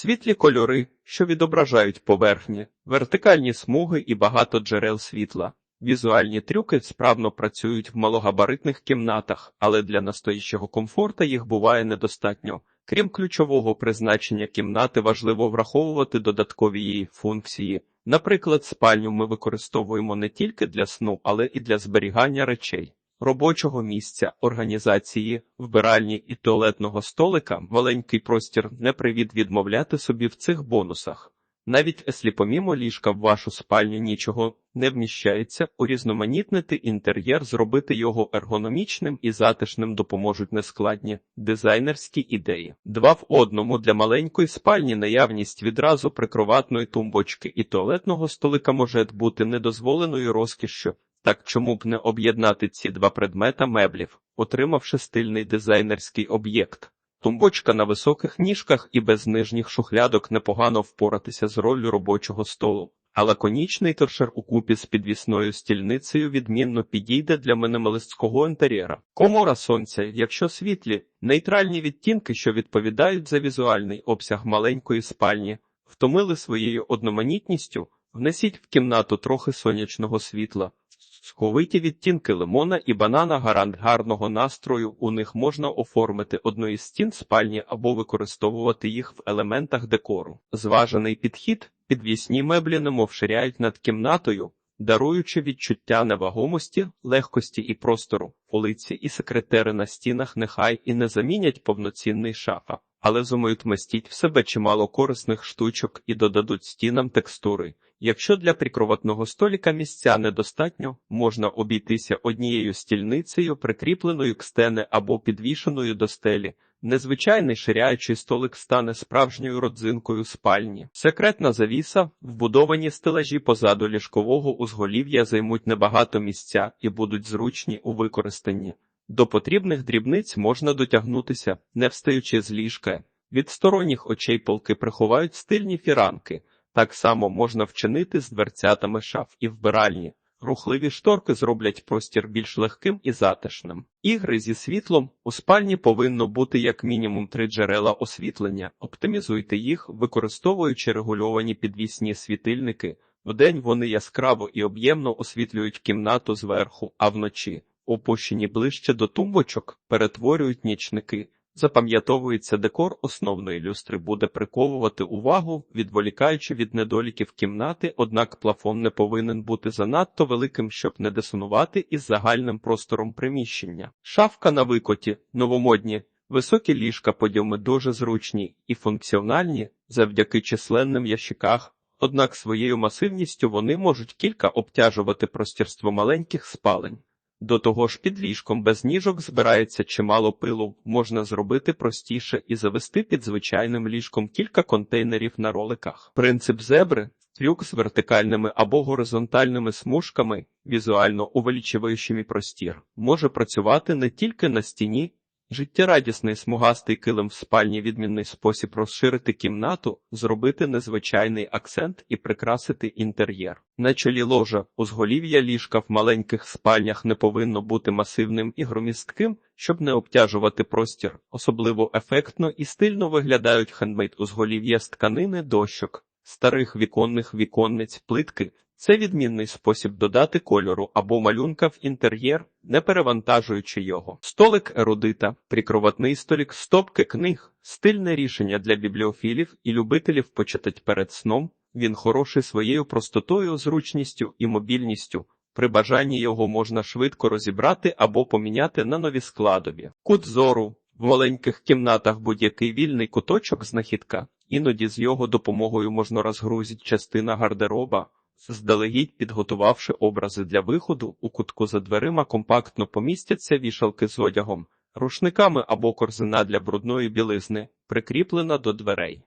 Світлі кольори, що відображають поверхні, вертикальні смуги і багато джерел світла. Візуальні трюки справно працюють в малогабаритних кімнатах, але для настоящого комфорту їх буває недостатньо. Крім ключового призначення кімнати, важливо враховувати додаткові її функції. Наприклад, спальню ми використовуємо не тільки для сну, але і для зберігання речей, робочого місця, організації, вбиральні і туалетного столика. Маленький простір не привід відмовляти собі в цих бонусах. Навіть якщо помімо ліжка в вашу спальню нічого не вміщається, урізноманітнити інтер'єр, зробити його ергономічним і затишним допоможуть нескладні дизайнерські ідеї. Два в одному для маленької спальні наявність відразу прикроватної тумбочки і туалетного столика може бути недозволеною розкішшю. Так чому б не об'єднати ці два предмета меблів, отримавши стильний дизайнерський об'єкт? Тумбочка на високих ніжках і без нижніх шухлядок непогано впоратися з роллю робочого столу, а лаконічний торшер у купі з підвісною стільницею відмінно підійде для мінімалистського інтер'єра. Комора сонця, якщо світлі, нейтральні відтінки, що відповідають за візуальний обсяг маленької спальні, втомили своєю одноманітністю, внесіть в кімнату трохи сонячного світла. Сховиті відтінки лимона і банана гарант гарного настрою. У них можна оформити одну із стін спальні або використовувати їх в елементах декору. Зважений підхід, підвісні меблі немов ширяють над кімнатою, даруючи відчуття невагомості, легкості і простору. Полиці і секретери на стінах нехай і не замінять повноцінний шафа, але зумиють містіть в себе чимало корисних штучок і додадуть стінам текстури. Якщо для прикроватного століка місця недостатньо, можна обійтися однією стільницею, прикріпленою к стени або підвішеною до стелі. Незвичайний ширяючий столик стане справжньою родзинкою спальні. Секретна завіса, вбудовані стелажі позаду ліжкового узголів'я займуть небагато місця і будуть зручні у використанні. До потрібних дрібниць можна дотягнутися, не встаючи з ліжка. Від сторонніх очей полки приховають стильні фіранки. Так само можна вчинити з дверцятами шаф і вбиральні. Рухливі шторки зроблять простір більш легким і затишним. Ігри зі світлом у спальні повинно бути як мінімум три джерела освітлення. Оптимізуйте їх, використовуючи регульовані підвісні світильники. Вдень вони яскраво і об'ємно освітлюють кімнату зверху, а вночі, опущені ближче до тумбочок, перетворюють нічники. Запам'ятовується декор основної люстри буде приковувати увагу, відволікаючи від недоліків кімнати, однак плафон не повинен бути занадто великим, щоб не дисонувати із загальним простором приміщення. Шафка на викоті, новомодні, високі ліжка подіуми дуже зручні і функціональні завдяки численним ящиках. Однак своєю масивністю вони можуть кілька обтяжувати простірство маленьких спалень. До того ж, під ліжком без ніжок збирається чимало пилу, можна зробити простіше і завести під звичайним ліжком кілька контейнерів на роликах. Принцип зебри трюк з вертикальними або горизонтальними смужками, візуально увеличуючими простір, може працювати не тільки на стіні. Життєрадісний смугастий килим в спальні відмінний спосіб розширити кімнату, зробити незвичайний акцент і прикрасити інтер'єр. На чолі ложа узголів'я ліжка в маленьких спальнях не повинно бути масивним і громістким, щоб не обтяжувати простір. Особливо ефектно і стильно виглядають хендмейд узголів'я з тканини дощок, старих віконних віконниць, плитки. Це відмінний спосіб додати кольору або малюнка в інтер'єр, не перевантажуючи його. Столик ерудита, прикроватний столик, стопки книг, стильне рішення для бібліофілів і любителів почитати перед сном. Він хороший своєю простотою, зручністю і мобільністю. При бажанні його можна швидко розібрати або поміняти на нові складові. Кут зору в маленьких кімнатах будь-який вільний куточок знахідка. Іноді з його допомогою можна розгрузити частина гардероба. Заздалегідь підготувавши образи для виходу, у кутку за дверима компактно помістяться вішалки з одягом, рушниками або корзина для брудної білизни, прикріплена до дверей.